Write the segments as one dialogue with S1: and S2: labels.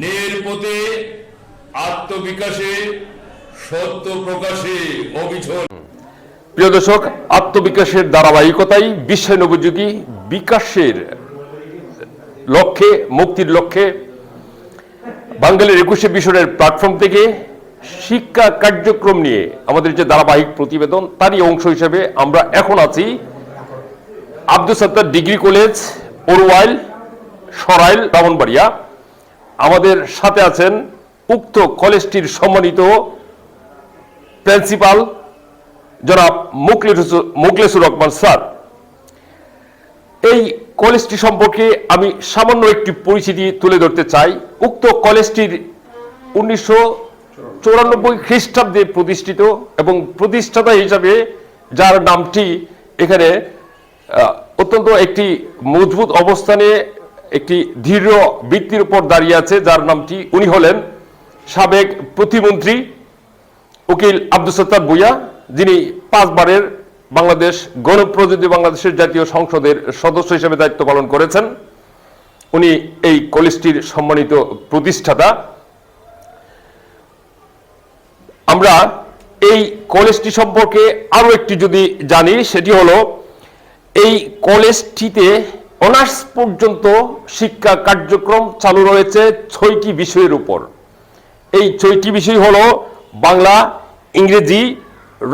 S1: নের পথে আত্মবিকাশে সত্য প্রকাশে অবিচল।
S2: প্রিয় দর্শক, আত্মবিকাশের ধারাবাহিকতাই বিশ্বায়নোপযোগী বিকাশের লক্ষ্যে, মুক্তির লক্ষ্যে বাঙালির একুশে মিশনের প্ল্যাটফর্ম থেকে শিক্ষা কার্যক্রম নিয়ে আমাদের যে ধারাবাহিক প্রতিবেদন, তারই অংশ হিসেবে আমরা এখন আছি আব্দুল সত্তার ডিগ্রি কলেজ ওরওয়াইল সরাইল, ব্রাহ্মণবাড়িয়া। আমাদের সাথে আছেন উক্ত কলেজটির সম্মানিত প্রিন্সিপাল জনাব মুকলেসুর রহমান স্যার। এই কলেজটি সম্পর্কে আমি সামান্য একটি পরিচিতি তুলে ধরতে চাই। উক্ত কলেজটির উনিশশো চৌরানব্বই খ্রিস্টাব্দে প্রতিষ্ঠিত এবং প্রতিষ্ঠাতা হিসাবে যার নামটি এখানে অত্যন্ত একটি মজবুত অবস্থানে একটি দৃঢ় বৃত্তির উপর দাঁড়িয়ে আছে, যার নামটি উনি হলেন সাবেক প্রতিমন্ত্রী উকিল আব্দুল সত্তার ভুইয়া, যিনি পাঁচবারের বাংলাদেশ গণপ্রজাতন্ত্রী বাংলাদেশের জাতীয় সংসদের সদস্য হিসেবে দায়িত্ব পালন করেছেন। উনি এই কলেজটির সম্মানিত প্রতিষ্ঠাতা। আমরা এই কলেজটি সম্পর্কে আরও একটি যদি জানি, সেটি হলো এই কলেজটিতে অনার্স পর্যন্ত শিক্ষা কার্যক্রম চালু রয়েছে ছয়টি বিষয়ের উপর। এই ছয়টি বিষয় হল বাংলা, ইংরেজি,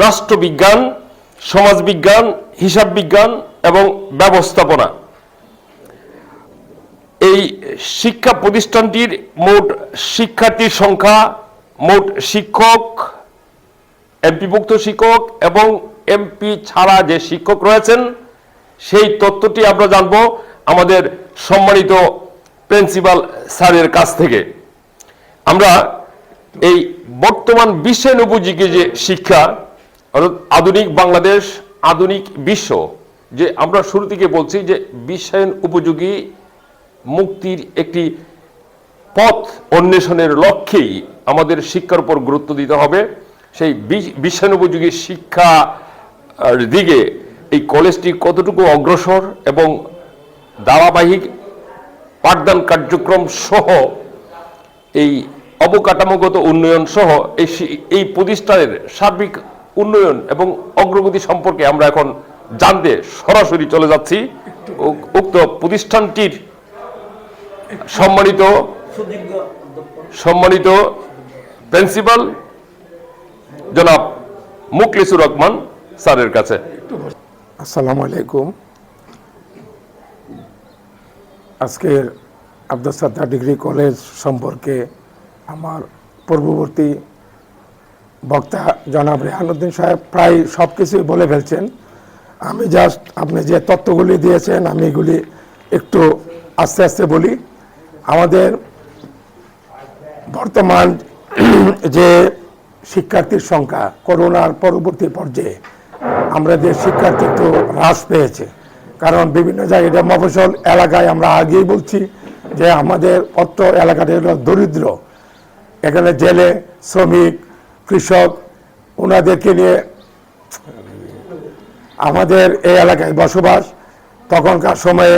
S2: রাষ্ট্রবিজ্ঞান, সমাজবিজ্ঞান হিসাব বিজ্ঞান এবং ব্যবস্থাপনা। এই শিক্ষা প্রতিষ্ঠানটির মোট শিক্ষার্থীর সংখ্যা, মোট শিক্ষক, এমপিভুক্ত শিক্ষক এবং এমপি ছাড়া যে শিক্ষক রয়েছেন সেই তথ্যটি আমরা জানব আমাদের সম্মানিত প্রিন্সিপাল স্যারের কাছ থেকে। আমরা এই বর্তমান বিশ্বের উপযোগী যে শিক্ষা, অর্থাৎ আধুনিক বাংলাদেশ, আধুনিক বিশ্ব, যে আমরা শুরু থেকে বলছি যে বিশ্বায়ন উপযোগী মুক্তির একটি পথ অন্বেষণের লক্ষ্যেই আমাদের শিক্ষার উপর গুরুত্ব দিতে হবে। সেই বি- বিশ্বায়নোপযোগী শিক্ষা দিকে কলেজটি কতটুকু অগ্রসর এবং ধারাবাহিক পাঠদান কার্যক্রম সহ এই অবকাঠামোগত উন্নয়ন সহ এই এই প্রতিষ্ঠানের সার্বিক উন্নয়ন এবং অগ্রগতি সম্পর্কে আমরা এখন জানতে সরাসরি চলে যাচ্ছি। উক্ত প্রতিষ্ঠানটির সম্মানিত সম্মানিত প্রিন্সিপাল জনাব মুকলিসুর রহমান স্যারের কাছে।
S3: আসসালামু আলাইকুম। আজকের আব্দুল সাত্তার ডিগ্রি কলেজ সম্পর্কে আমার পূর্ববর্তী বক্তা জনাব রেহানুদ্দিন সাহেব প্রায় সব কিছুই বলে ফেলছেন। আমি জাস্ট আপনি যে তথ্যগুলি দিয়েছেন, আমি এগুলি একটু আস্তে আস্তে বলি। আমাদের বর্তমান যে শিক্ষার্থীর সংখ্যা, করোনার পরবর্তী পর্যায়ে আমাদের শিক্ষার্থী একটু হ্রাস পেয়েছে। কারণ বিভিন্ন জায়গায় মফসল এলাকায় আমরা আগেই বলছি যে আমাদের অত্র এলাকাটা হলো দরিদ্র। এখানে জেলে, শ্রমিক, কৃষক, ওনাদেরকে নিয়ে আমাদের এই এলাকায় বসবাস। তখনকার সময়ে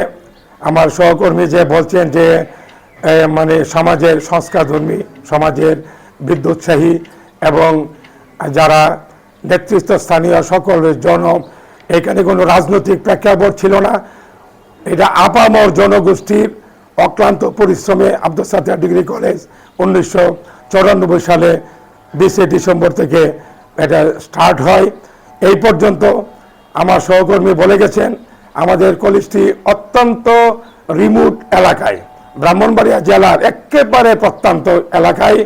S3: আমার সহকর্মী যে বলছেন যে মানে সমাজের সংস্কারধর্মী, সমাজের বিদ্যুৎসাহী এবং যারা নেতৃত্ব স্থানীয় সকল জন এখানে কোনো রাজনৈতিক প্রেক্ষাপট ছিল না। এটা আপামর জনগোষ্ঠীর অক্লান্ত পরিশ্রমে আব্দুল সাত্তার ডিগ্রি কলেজ উনিশশো সালে বিশে ডিসেম্বর থেকে এটা স্টার্ট হয়। এই পর্যন্ত আমার সহকর্মী বলে গেছেন, আমাদের কলেজটি অত্যন্ত রিমোট এলাকায়। ব্রাহ্মণবাড়িয়া জেলার একেবারে প্রত্যন্ত এলাকায়।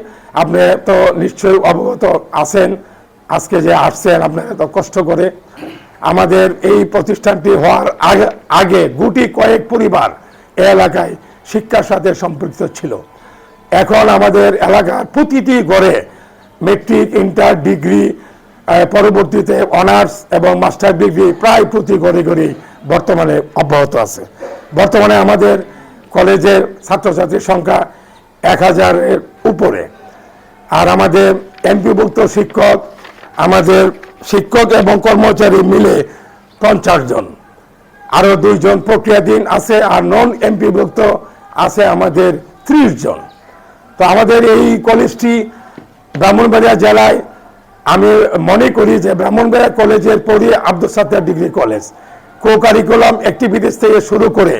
S3: আপনি তো নিশ্চয়ই অবগত আছেন। আজকে যে আসছেন, আপনারা এত কষ্ট করে। আমাদের এই প্রতিষ্ঠানটি হওয়ার আগে আগে গুটি কয়েক পরিবার এই এলাকায় শিক্ষার সাথে সম্পৃক্ত ছিল। এখন আমাদের এলাকার প্রতিটি গড়ে মেট্রিক ইন্টার ডিগ্রি পরবর্তীতে অনার্স এবং মাস্টার ডিগ্রি প্রায় প্রতি ঘরে ঘরেই বর্তমানে অব্যাহত আছে। বর্তমানে আমাদের কলেজের ছাত্রছাত্রীর সংখ্যা এক হাজারের উপরে। আর আমাদের এমপিভুক্ত শিক্ষক আমাদের শিক্ষক এবং কর্মচারী মিলে পঞ্চাশ জন। আরও দুইজন প্রক্রিয়াধীন আছে আর নন এমপিভুক্ত আছে আমাদের ত্রিশ জন। তো আমাদের এই কলেজটি ব্রাহ্মণবাড়িয়া জেলায়, আমি মনে করি যে ব্রাহ্মণবাড়িয়া কলেজের পরে Abdul Sattar degree college. Co curriculum activities থেকে শুরু করে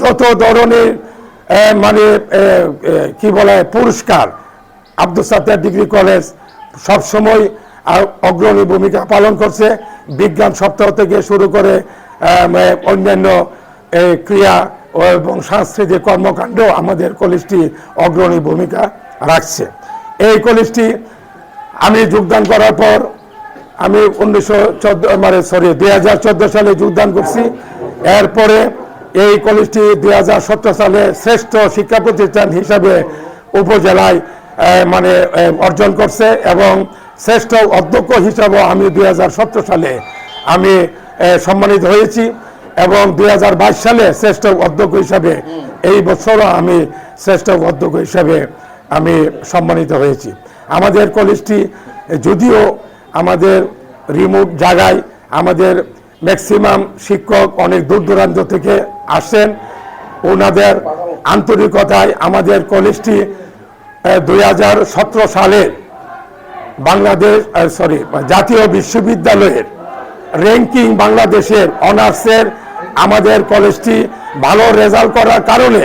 S3: যত ধরনের মানে কি বলে, পুরস্কার আব্দুল সাত্তার ডিগ্রি কলেজ সবসময় অগ্রণী ভূমিকা পালন করছে। বিজ্ঞান সপ্তাহ থেকে শুরু করে অন্যান্য ক্রিয়া এবং সাংস্কৃতিক কর্মকাণ্ড আমাদের কলেজটি অগ্রণী ভূমিকা রাখছে। এই কলেজটি আমি যোগদান করার পর আমি উনিশশো চোদ্দ মানে সরি দুই হাজার চোদ্দ সালে যোগদান করছি। এরপরে এই কলেজটি দুই হাজার সতেরো সালে শ্রেষ্ঠ শিক্ষা প্রতিষ্ঠান হিসাবে উপজেলায় মানে অর্জন করছে এবং শ্রেষ্ঠ অধ্যক্ষ হিসাবে আমি দু হাজার সতেরো সালে আমি সম্মানিত হয়েছি এবং দু হাজার বাইশ সালে শ্রেষ্ঠ অধ্যক্ষ হিসাবে এই বছরও আমি শ্রেষ্ঠ অধ্যক্ষ হিসাবে আমি সম্মানিত হয়েছি। আমাদের কলেজটি যদিও আমাদের রিমোট জায়গায় আমাদের ম্যাক্সিমাম শিক্ষক অনেক দূর দূরান্ত থেকে আসেন। ওনাদের আন্তরিকতায় আমাদের কলেজটি দুই সালের বাংলাদেশ সরি জাতীয় বিশ্ববিদ্যালয়ের র্যাঙ্কিং বাংলাদেশের অনার্সের আমাদের কলেজটি ভালো রেজাল্ট করার কারণে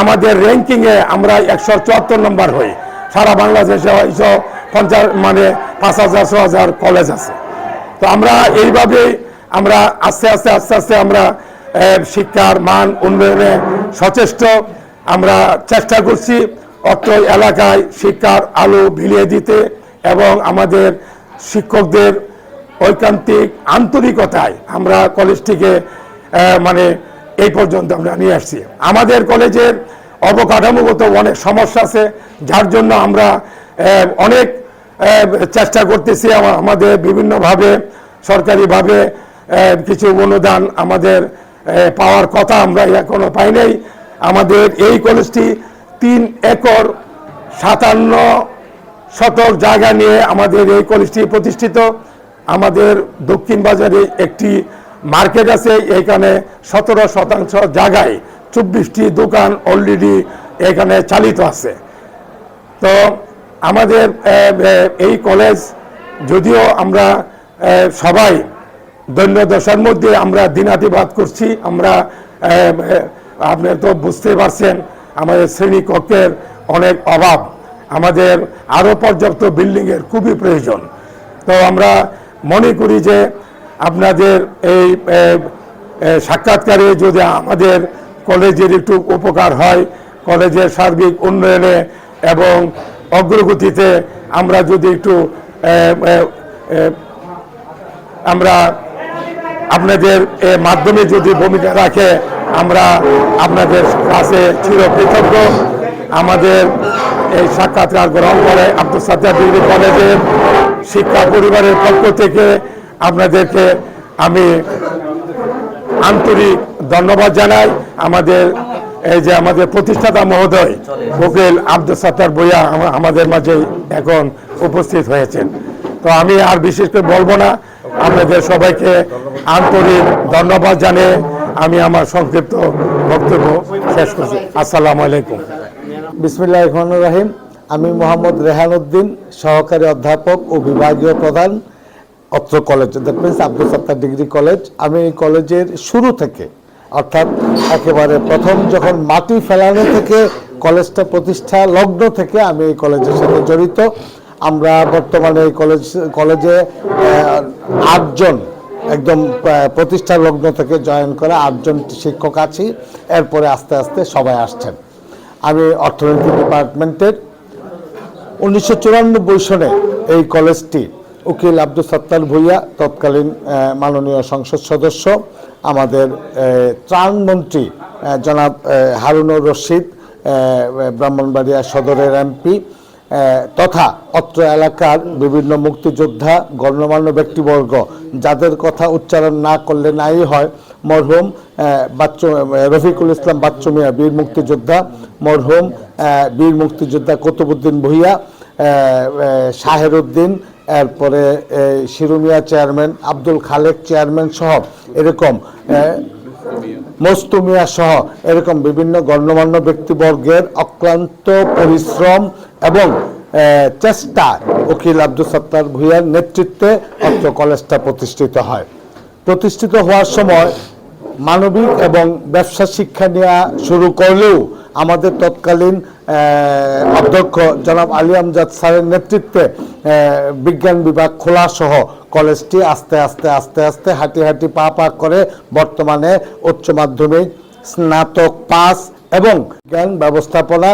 S3: আমাদের র্যাঙ্কিংয়ে আমরা একশো চুয়াত্তর নম্বর হই। সারা বাংলাদেশে একশো পঞ্চাশ মানে পাঁচ হাজার, ছ হাজার কলেজ আছে। তো আমরা এইভাবে আমরা আস্তে আস্তে আস্তে আস্তে আমরা শিক্ষার মান উন্নয়নে সচেষ্ট আমরা চেষ্টা করছি অত্র এলাকায় শিক্ষার আলো বিলিয়ে দিতে। এবং আমাদের শিক্ষকদের ঐকান্তিক আন্তরিকতায় আমরা কলেজটিকে মানে এই পর্যন্ত আমরা নিয়ে আসছি। আমাদের কলেজের অবকাঠামোগত অনেক সমস্যা আছে, যার জন্য আমরা অনেক চেষ্টা করতেছি আমাদের বিভিন্নভাবে, সরকারিভাবে কিছু অনুদান আমাদের পাওয়ার কথা আমরা এখনও পাই নাই। আমাদের এই কলেজটি তিন একর সাতান্ন শতক জায়গা নিয়ে আমাদের এই কলেজটি প্রতিষ্ঠিত। আমাদের দক্ষিণ বাজারে একটি মার্কেট আছে, এখানে সতেরো শতাংশ জায়গায় চব্বিশটি দোকান অলরেডি এখানে চালিত আছে। তো আমাদের এই কলেজ যদিও আমরা সবাই দৈন্য দশার মধ্যে আমরা দিনাতিবাদ করছি, আমরা আপনি তো বুঝতে পারছেন, আমাদের শ্রেণীকক্ষের অনেক অভাব। আমাদের আরও পর্যাপ্ত বিল্ডিংয়ের খুবই প্রয়োজন। তো আমরা মনে করি যে আপনাদের এই সাক্ষাৎকারে যদি আমাদের কলেজের একটু উপকার হয়, কলেজের সার্বিক উন্নয়নে এবং অগ্রগতিতে আমরা যদি একটু আমরা আপনাদের মাধ্যমে যদি ভূমিকা রাখে, আমরা আপনাদের কাছে চির কৃতজ্ঞ আমাদের এই সাক্ষাৎকার গ্রহণ করে আব্দুল সাত্তার ডিগ্রি কলেজের শিক্ষা পরিবারের পক্ষ থেকে আপনাদেরকে আমি আন্তরিক ধন্যবাদ জানাই। আমাদের এই যে আমাদের প্রতিষ্ঠাতা মহোদয় উকিল আব্দুল সাত্তার বইয়া আমাদের মাঝে এখন উপস্থিত হয়েছেন। তো আমি আর বিশেষ করে বলব না, আপনাদের সবাইকে আন্তরিক ধন্যবাদ জানিয়ে আমি আমার সংক্ষিপ্ত বক্তব্য শেষ করছি। আসসালামু আলাইকুম।
S4: বিসমিল্লাহ রহমান রাহিম। আমি মোহাম্মদ রেহান উদ্দিন সহকারী অধ্যাপক ও বিভাগীয় প্রধান, অত্র college, that means Abdul Sattar degree college. আমি এই কলেজের শুরু থেকে, অর্থাৎ একেবারে প্রথম যখন মাটি ফেলানো থেকে, কলেজটা প্রতিষ্ঠা লগ্ন থেকে আমি এই কলেজের সাথে জড়িত। আমরা বর্তমানে এই কলেজ, কলেজে আটজন, একদম প্রতিষ্ঠা লগ্ন থেকে জয়েন করা আটজন শিক্ষক আছি। এরপরে আস্তে আস্তে সবাই আসছেন। আমি অর্থনীতি ডিপার্টমেন্টের উনিশশো চুরানব্বই সনে এই কলেজটি উকিল আব্দুল সত্তার ভুইয়া তৎকালীন মাননীয় সংসদ সদস্য আমাদের আহ, ত্রাণমন্ত্রী আহ, জনাব হারুনুর রশিদ ব্রাহ্মণবাড়িয়া সদরের এমপি তথা অত্র এলাকার বিভিন্ন মুক্তিযোদ্ধা গণ্যমান্য ব্যক্তিবর্গ যাদের কথা উচ্চারণ না করলে নাই হয় মরহুম বাচ্চু রফিকুল ইসলাম বাচ্চু মিয়া বীর মুক্তিযোদ্ধা মরহুম বীর মুক্তিযোদ্ধা কুতুবুদ্দিন ভুইয়া আহ, আহ, শাহের উদ্দিন এরপরে শিরুমিয়া চেয়ারম্যান আব্দুল খালেক চেয়ারম্যান সহ এরকম মস্তুমিয়া সহ এরকম বিভিন্ন গণ্যমান্য ব্যক্তিবর্গের অক্লান্ত পরিশ্রম এবং চেষ্টা উকিল আব্দুল সত্তার ভুইয়ার নেতৃত্বে অত্র কলেজটা প্রতিষ্ঠিত হয়। প্রতিষ্ঠিত হওয়ার সময় মানবিক এবং ব্যবসা শিক্ষা নেওয়া শুরু করলেও আমাদের তৎকালীন অধ্যক্ষ জনাব আলী আমজাদ স্যারের নেতৃত্বে বিজ্ঞান বিভাগ খোলা সহ কলেজটি আস্তে আস্তে আস্তে আস্তে হাঁটি হাঁটি, পা পা করে বর্তমানে উচ্চ মাধ্যমিক, স্নাতক পাস এবং জ্ঞান ব্যবস্থাপনা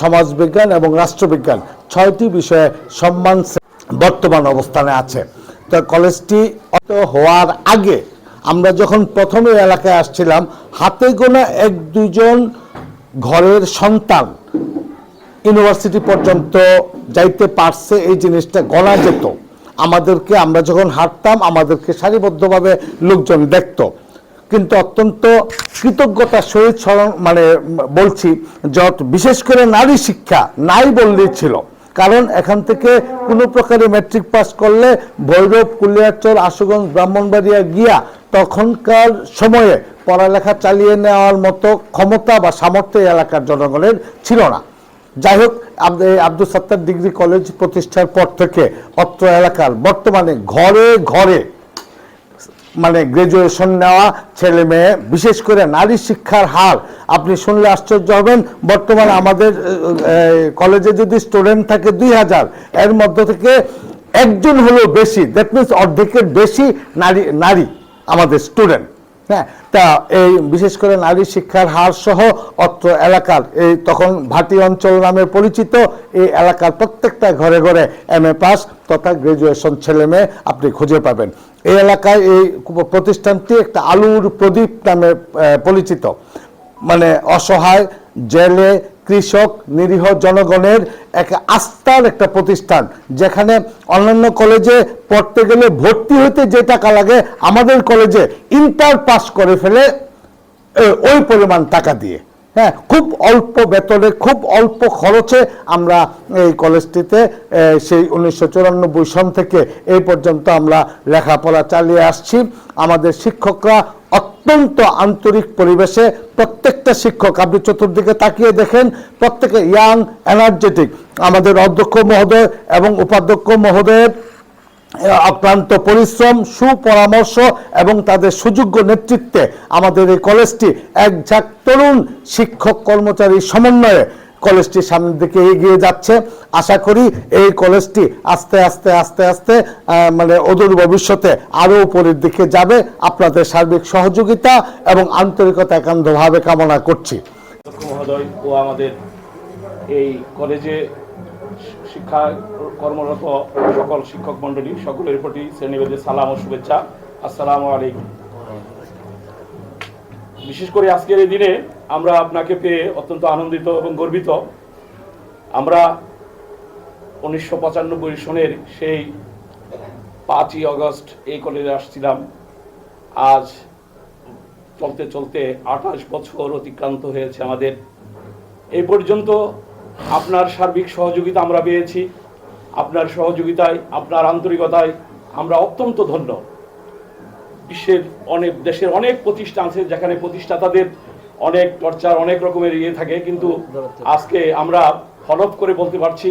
S4: সমাজবিজ্ঞান এবং রাষ্ট্রবিজ্ঞান ছয়টি বিষয়ে সম্মান বর্তমান অবস্থানে আছে। তো কলেজটি হওয়ার আগে আমরা যখন প্রথমে এলাকায় আসছিলাম, হাতে গোনা এক দুজন ঘরের সন্তান ইউনিভার্সিটি পর্যন্ত যাইতে পারছে, এই জিনিসটা গণা যেত। আমাদেরকে আমরা যখন হাঁটতাম, আমাদেরকে সারিবদ্ধভাবে লোকজন দেখত। কিন্তু অত্যন্ত কৃতজ্ঞতার সহিত মানে বলছি, যত বিশেষ করে নারী শিক্ষা, নাই বললেই ছিল। কারণ এখান থেকে কোনো প্রকারে ম্যাট্রিক পাস করলে ভৈরব কুলিয়ারচর আশুগঞ্জ, ব্রাহ্মণবাড়িয়া গিয়া তখনকার সময়ে পড়ালেখা চালিয়ে নেওয়ার মতো ক্ষমতা বা সামর্থ্য এলাকার জনগণের ছিল না। যাই হোক আব্দুল সত্তার ডিগ্রি কলেজ প্রতিষ্ঠার পর থেকে অত্র এলাকার বর্তমানে ঘরে ঘরে মানে গ্রাজুয়েশন নেওয়া ছেলে মেয়ে, বিশেষ করে নারী শিক্ষার হার, আপনি শুনলে আশ্চর্য হবেন। বর্তমানে আমাদের কলেজে যদি স্টুডেন্ট থাকে দুই হাজার, এর মধ্যে থেকে একজন হলেও বেশি দ্যাট মিনস অর্ধেকের বেশি নারী নারী আমাদের স্টুডেন্ট হ্যাঁ তা এই বিশেষ করে নারী শিক্ষার হার সহ অত্র এলাকার, এই তখন ভাটি অঞ্চল নামে পরিচিত, এই এলাকার প্রত্যেকটা ঘরে ঘরে এম এ পাস তথা গ্রাজুয়েশন ছেলে মেয়ে আপনি খুঁজে পাবেন। এই এলাকায় এই প্রতিষ্ঠানটি একটা আলুর প্রদীপ নামে পরিচিত। মানে অসহায়, জেলে কৃষক, নিরীহ জনগণের এক আস্থার একটা প্রতিষ্ঠান, যেখানে অন্যান্য কলেজে পড়তে গেলে ভর্তি হতে যে টাকা লাগে, আমাদের কলেজে ইন্টার পাস করে ফেলে ওই পরিমাণ টাকা দিয়ে। হ্যাঁ খুব অল্প বেতনে, খুব অল্প খরচে আমরা এই কলেজটিতে সেই উনিশশো চুরানব্বই সন থেকে এই পর্যন্ত আমরা লেখাপড়া চালিয়ে আসছি। আমাদের শিক্ষকরা অত্যন্ত আন্তরিক পরিবেশে প্রত্যেকটা শিক্ষক, আপনি চতুর্দিকে তাকিয়ে দেখেন, প্রত্যেকে ইয়াং এনার্জেটিক আমাদের অধ্যক্ষ মহোদয় এবং উপাধ্যক্ষ মহোদয়ের অক্লান্ত পরিশ্রম, সুপরামর্শ এবং তাদের সুযোগ্য নেতৃত্বে আমাদের এই কলেজটি এক ঝাঁক তরুণ শিক্ষক কর্মচারী সমন্বয়ে কলেজটি সামনের দিকে এগিয়ে যাচ্ছে। আশা করি এই কলেজটি আস্তে আস্তে আস্তে আস্তে মানে অদূর ভবিষ্যতে আরও উপরের দিকে যাবে। আপনাদের সার্বিক সহযোগিতা এবং আন্তরিকতা একান্তভাবে কামনা করছি।
S5: মহোদয় ও আমাদের এই কলেজে শিক্ষা কর্মরত সকল শিক্ষক মণ্ডলী সকলের প্রতি শ্রেণীবেদে সালাম ও শুভেচ্ছা। আসসালামু আলাইকুম। বিশেষ করে আজকের এই দিনে আমরা আপনাকে পেয়ে অত্যন্ত আনন্দিত এবং গর্বিত। আমরা উনিশশো পঁচানব্বই সনের সেই পাঁচই আগস্ট এই কলেজে আসছিলাম। আজ চলতে চলতে আঠাশ বছর অতিক্রান্ত হয়েছে আমাদের। এই পর্যন্ত আপনার সার্বিক সহযোগিতা আমরা পেয়েছি। আপনার সহযোগিতায়, আপনার আন্তরিকতায় আমরা অত্যন্ত ধন্য। বিশ্বের অনেক, দেশের অনেক প্রতিষ্ঠান আছে যেখানে প্রতিষ্ঠাতাদের অনেক টর্চার, অনেক রকমের ইয়ে থাকে। কিন্তু আজকে আমরা ফলপ করে বলতে পারছি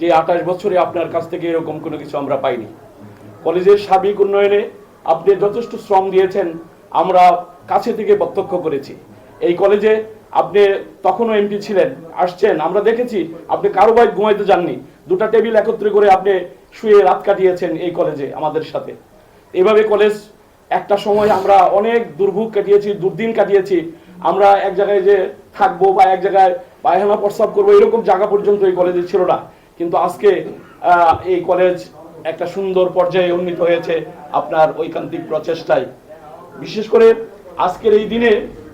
S5: যে আঠাশ বছরে আপনার কাছ থেকে এরকম কোনো কিছু আমরা পাইনি। কলেজের সার্বিক উন্নয়নে আপনি যথেষ্ট শ্রম দিয়েছেন, আমরা কাছে থেকে প্রত্যক্ষ করেছি। এই কলেজে আপনি তখনও এমপি ছিলেন, আসছেন, আমরা দেখেছি, আপনি কারও বাড়ি ঘুমাইতে যাননি। দুটা টেবিল একত্রে করে আপনি শুয়ে রাত কাটিয়েছেন এই কলেজে আমাদের সাথে। এভাবে কলেজ একটা সময় আমরা অনেক দুর্ভোগ কাটিয়েছি, দুর্দিন কাটিয়েছি। আমরা এক জায়গায় যে থাকব বা এক জায়গায় পায়খানা, প্রস্রাব করব, এরকম জায়গা পর্যন্ত এই কলেজে ছিল না। কিন্তু আজকে এই কলেজ একটা সুন্দর পর্যায়ে উন্নীত হয়েছে আপনার ঐকান্তিক প্রচেষ্টায়। বিশেষ করে আজকের এই দিনে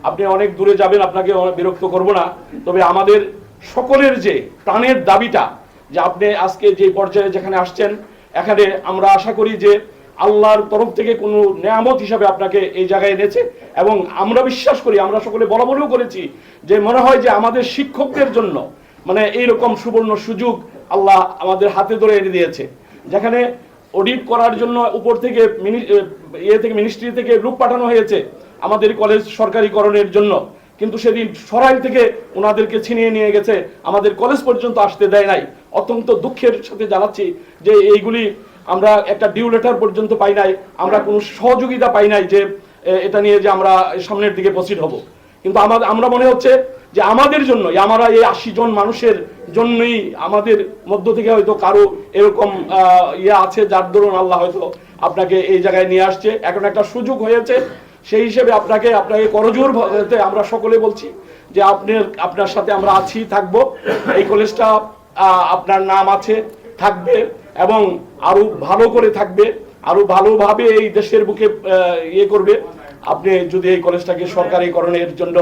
S5: আপনি অনেক দূরে যাবেন, আপনাকে বিরক্ত করব না। তবে আমাদের সকলের যে প্রাণের দাবিটা, যে আপনি আজকে যে পর্যায়ে যেখানে আসছেন, এখানে আমরা আশা করি যে আল্লাহর তরফ থেকে কোনো নেয়ামত হিসাবে আপনাকে এই জায়গায় এনেছে। এবং আমরা বিশ্বাস করি, আমরা সকলে বলা বলেও করেছি যে মনে হয় যে আমাদের শিক্ষকদের জন্য মানে এইরকম সুবর্ণ সুযোগ আল্লাহ আমাদের হাতে ধরে এনে দিয়েছে। যেখানে অডিট করার জন্য উপর থেকে ইয়ে থেকে মিনিস্ট্রি থেকে লোক পাঠানো হয়েছে। আমাদের কলেজ সরকারিকরণের জন্য। কিন্তু সেদিন সরাইল থেকে ওনাদেরকে ছিনিয়ে নিয়ে গেছে। আমাদের কলেজ পর্যন্ত আসতে দেয় নাই। অত্যন্ত দুঃখের সাথে জানাচ্ছি যে এইগুলি আমরা একটা ডিউ লেটার পর্যন্ত পাই নাই। আমরা কোনো সহযোগিতা পাই নাই যে এটা নিয়ে যে আমরা সামনের দিকে প্রসিড হব। কিন্তু আমাদের আমরা মনে হচ্ছে যে আমাদের জন্য আমরা এই আশি জন মানুষের জন্যই আমাদের মধ্য থেকে হয়তো কারও এরকম ইয়ে আছে যার দরুন আল্লাহ হয়তো আপনাকে এই জায়গায় নিয়ে আসছে। এখন একটা সুযোগ হয়েছে সেই হিসেবে আপনাকে আপনাকে করজোর আমরা সকলে বলছি যে আপনার আপনার সাথে আমরা আছি, থাকব। এই কলেজটা আপনার নাম আছে, থাকবে এবং আরও ভালো করে থাকবে, আরও ভালোভাবে এই দেশের বুকে ইয়ে করবে। আপনি যদি এই কলেজটাকে সরকারিকরণের জন্য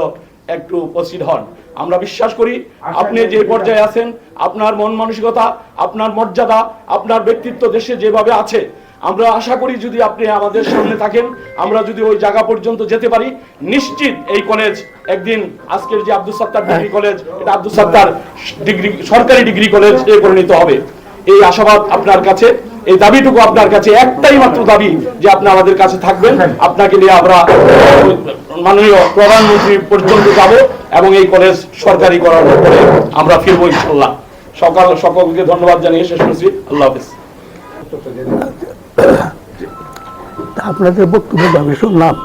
S5: একটু উপস্থিত হন। আমরা বিশ্বাস করি, আপনি যে পর্যায়ে আছেন, আপনার মন মানসিকতা, আপনার মর্যাদা, আপনার ব্যক্তিত্ব দেশে যেভাবে আছে আমরা আশা করি যদি আপনি আমাদের সামনে থাকেন আমরা যদি ওই জায়গা পর্যন্ত যেতে পারি নিশ্চিত এই কলেজ একদিন আজকের যে আব্দুল সাত্তার ডিগ্রি কলেজ এটা আব্দুল সাত্তার ডিগ্রি সরকারি ডিগ্রি কলেজ এ পরিণত হবে। এই আশাবাদ আপনার কাছে এই দাবিটুকু আপনার কাছে একটাই মাত্র দাবি যে আপনি আমাদের কাছে থাকবেন। আপনাকে নিয়ে আমরা মাননীয় প্রধানমন্ত্রী পর্যন্ত যাব এবং এই কলেজ সরকারি করার পরে আমরা ফিরবো ইনশাল্লাহ। সকাল সকলকে ধন্যবাদ জানিয়ে শেষ করছি। আল্লাহ হাফিজ।
S6: আপনাদের বক্তব্য আমি শুনলাম।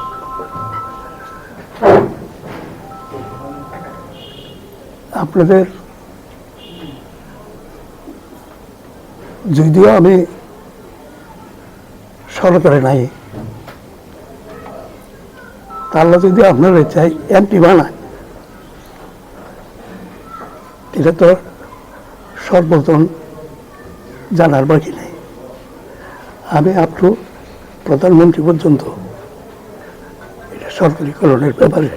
S6: আপনাদের যদিও আমি সরকারে নাই তাহলে যদি আপনারা চাই এমপি বানায়, এটা তো সর্বজন জানার বাকি নেই। আমি আপ টু প্রধানমন্ত্রী পর্যন্ত। এটা সরকারিকরণের ব্যাপারে।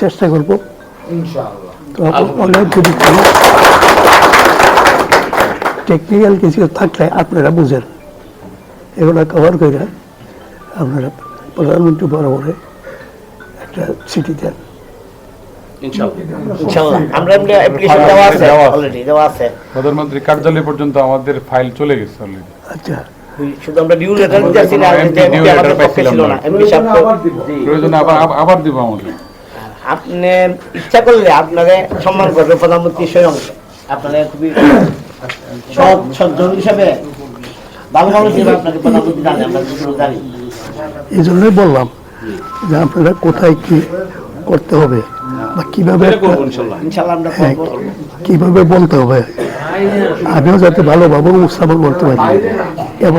S6: চেষ্টা করব। তো অনেক যদি টেকনিক্যাল কিছু থাকলে আপনারা বুঝেন। এগুলো কভার করে আপনারা প্রধানমন্ত্রী বরাবরে একটা চিঠি দেন।
S7: প্রধানমন্ত্রী কার্যালয় পর্যন্ত আমাদের ফাইল চলে গেছে অলরেডি
S6: আচ্ছা।
S8: শুধু আমরা ডিউ লেটার না আমাদের পক্ষে ছিল
S7: না। প্রয়োজনে আবার আবার- দিব আমাদের।
S8: আপনি ইচ্ছা করলে আপনাকে সম্মান করবে প্রধানমন্ত্রী স্বয়ং। খুবই সজ্জন হিসাবে ভালো মানুষ হিসেবে আপনাকে প্রধানমন্ত্রী জানে আমরা জানি।
S6: এই জন্যই বললাম যে আপনারা কোথায় কি করতে হবে। বা কীভাবে
S5: এটা করব ইনশাল্লাহ।
S8: ইনশাআল্লাহ আমরা
S6: হ্যাঁ,
S8: করব।
S6: কীভাবে বলতে হবে? আমিও যাতে ভালোভাবে উপস্থাপন করতে পারি। এবং